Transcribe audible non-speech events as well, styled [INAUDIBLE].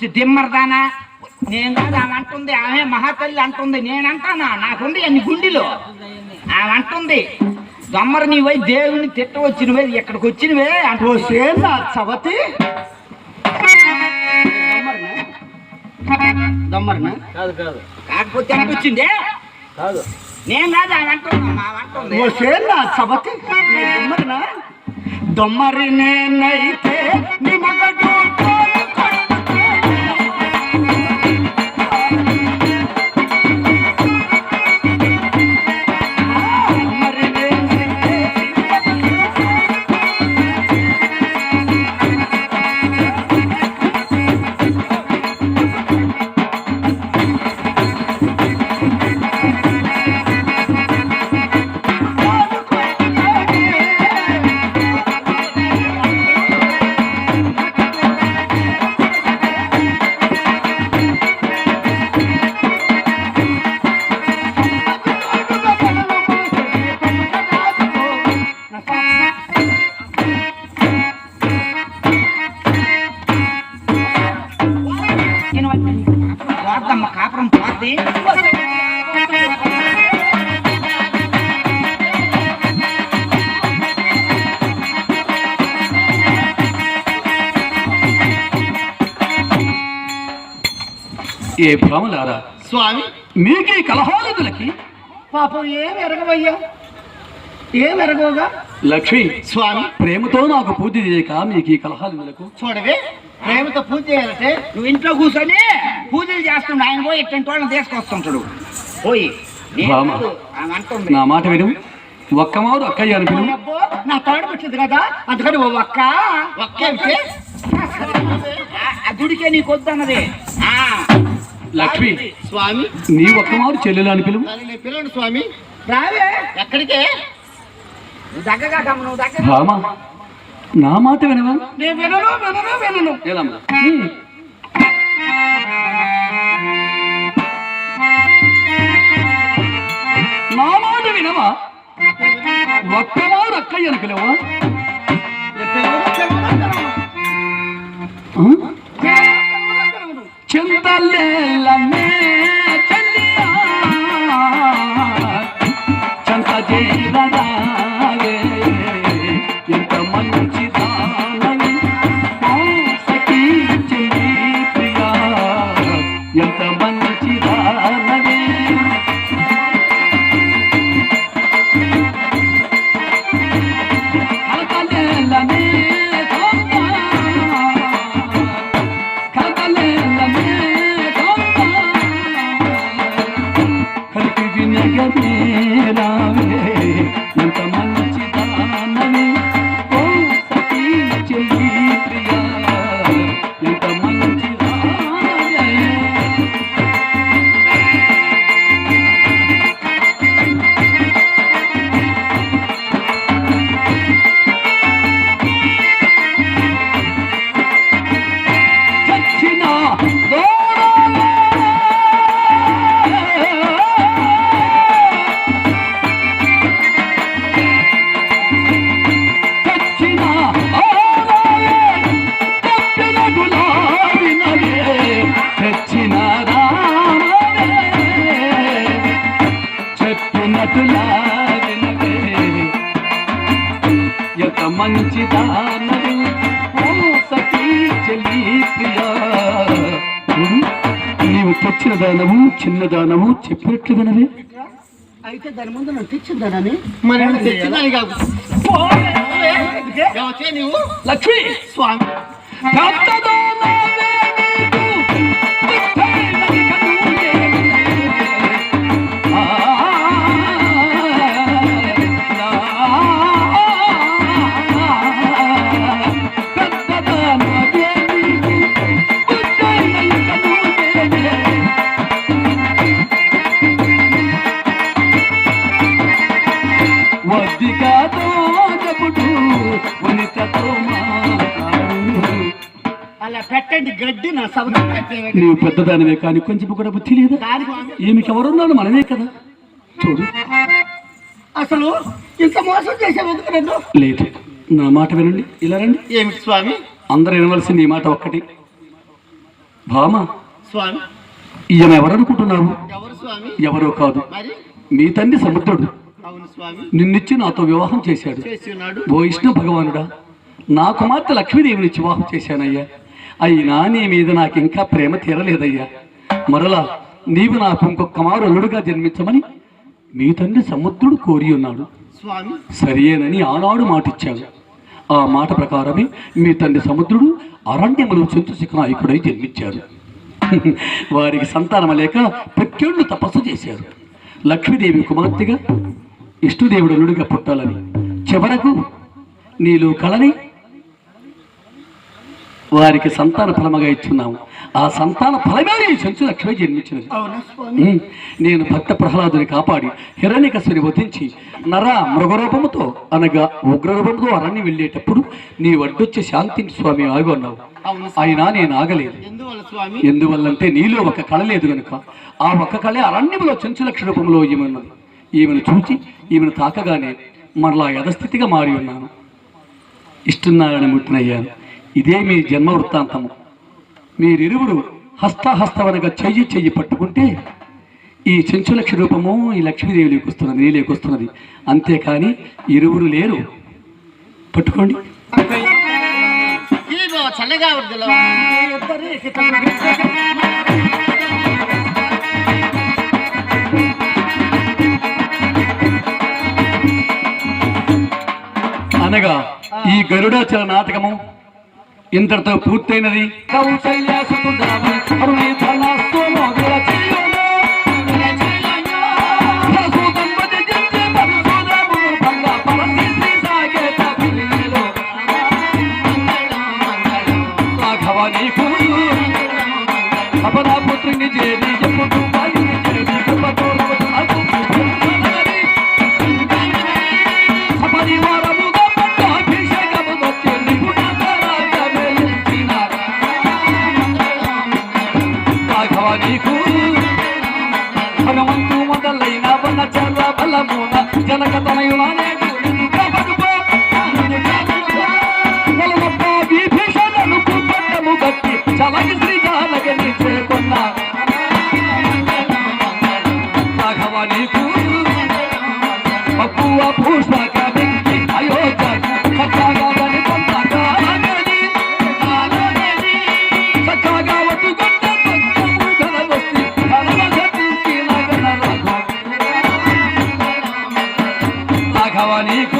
ఉసి దిమ్మరదానా? నేను కాదు ఆమె అంటుంది ఆమె మహాతల్లి అంటుంది నేనంటానా? నాకుంది అన్ని గుండెలు. ఆమె అంటుంది దొమ్మర నీవై దేవుని తిట్ట వచ్చినవే ఇక్కడికి వచ్చినవే? అంటూ ఓ సేన చవతి? దమ్మర్నా? కాదు కాదు. కాకపోతే ఎంత వచ్చింది? కాదు. నేను కాదు ఆమె అంటున్నా ఆమె అంటుంది. చవతి? ఏ భ్రమలారా స్వామి. మీకే కలహాలదులకి పాపం ఏం ఎరగవయ్యా? ఏం ఎరగవుగా? లక్ష్మి స్వామి. ప్రేమతో నాకు పూజ చేయక మీకు ఈ కలహాలు చూడవే ప్రేమతో పూజ చేయాలంటే నువ్వు ఇంట్లో కూర్చొని పూజలు చేస్తుండు. ఆయన పోయి ఇట్లాంటి వాళ్ళని తీసుకొస్తుంటాడు. పోయి. అంటుంది. నా మాట విను. ఒక్క మారు అక్కయ్య అని పిలువు అబ్బో, నా తోడ వచ్చింది కదా. అందుకని ఓ ఒక్క. ఒక్క? ఆ- ఆ దుడికే నీకు వద్దన్నది ఆ, లక్ష్మి స్వామి. నీ ఒక్క మారు చెల్లెలు అని పిలువు. దాన్ని నేను పిలవండి స్వామి. రావే. ఎక్కడికే? నువ్వు దగ్గగా కమ్మ నువ్వు దగ్గర రామా నా మాట వినవా? నేను వినను వినను వినను. ఏలమ్మా ఉమ్. నా మాట వినవా ఒక్క మారు అక్కయ్య అని ఎంత మంచి దానవి. సఖీ చెల్లి ప్రియా. నీవు తెచ్చిన దానము చిన్న దానము చెప్పినట్లు వినవే. అయితే దాని ముందు నన్ను తెచ్చిందానని మరి తెచ్చిందని కాదు లక్ష్మి స్వామి. గడ్డి నా సభ నీవు పెద్దదానివే కానీ కొంచెం కూడా బుద్ధి లేదా? ఈమెకి ఎవరున్నాను మనమే కదా. చూడు. అసలు ఇంత మోసం చేసే ఎందుకు నన్ను? లేదు నా మాట వినండి. ఇలా రండి. ఏమిటి స్వామి? అందరూ వినవలసింది ఈ మాట ఒక్కటి. భామ స్వామి. ఈయన ఎవరనుకుంటున్నావు ఎవరు స్వామి? ఎవరో కాదు. మీ తండ్రి సముద్రుడు. అవును స్వామి. నిన్నిచ్చి నాతో వివాహం చేశాడు. ఓ విష్ణు భగవానుడా నా కుమార్తె లక్ష్మీదేవిని వివాహం చేశానయ్యా. అయినా నీ మీద నాకు ఇంకా ప్రేమ తీరలేదయ్యా. మరలా నీవు నాకు ఇంకొక మారు అల్లుడుగా జన్మించమని మీ తండ్రి సముద్రుడు కోరి ఉన్నాడు. స్వామి. సరియేనని ఆనాడు మాటిచ్చాడు. ఆ మాట ప్రకారమే మీ తండ్రి సముద్రుడు అరణ్యములు చెంచు నాయకుడై జన్మించాడు. [LAUGHS] వారికి సంతానం లేక ప్రత్యేళ్ళు తపస్సు చేశారు. లక్ష్మీదేవి కుమార్తెగా ఇష్టుదేవుడు అల్లుడిగా పుట్టాలని చివరకు నీలో కళని వారికి సంతాన ఫలముగా ఇచ్చున్నాము ఆ సంతాన ఫలమే ఈ చెంచు లక్ష్మి జన్మించినది. నేను భక్త ప్రహ్లాదుని కాపాడి హిరణ్యకశుని వధించి నర మృగరూపముతో అనగా ఉగ్రరూపంతో అరణ్యం వెళ్ళేటప్పుడు నీ వడ్డొచ్చి శాంతిని స్వామి ఆగి ఉన్నావు అవును స్వామి. అయినా నేను ఆగలేదు. ఎందువల్లంటే నీలో ఒక కళ లేదు గనుక. ఆ ఒక్క కళే అరణ్యంలో చెంచులక్ష రూపంలో ఈమె ఉన్నది ఈమెను చూచి ఈమెను తాకగానే మరలా యథస్థితిగా మారి ఉన్నాను. ఇష్టన్నారని ముట్టినయ్యాను ఇదే మీ జన్మ వృత్తాంతము మీరిరువురు హస్తహస్తవనగా చెయ్యి చెయ్యి పట్టుకుంటే ఈ చెంచులక్ష రూపము ఈ లక్ష్మీదేవి లేకొస్తున్నది నీ లేకొస్తున్నది అంతేకాని ఇరువురు లేరు. పట్టుకోండి. చల్లగా అనగా ఈ గరుడాచల నాటకము ఇంతటితో పూర్తయినది కౌసల్య సుతుడామి అరుణిధన సోమోదర చెయ్యోను. రాఘవ నీకు. హనుమంతు మొదలైన వన చల బలమున జనక తనయులనేడు నిన్ను పట్టము గట్టి చలగి శ్రీ జానకిని చేకొన్న రాఘవ నీకు ధనవసతి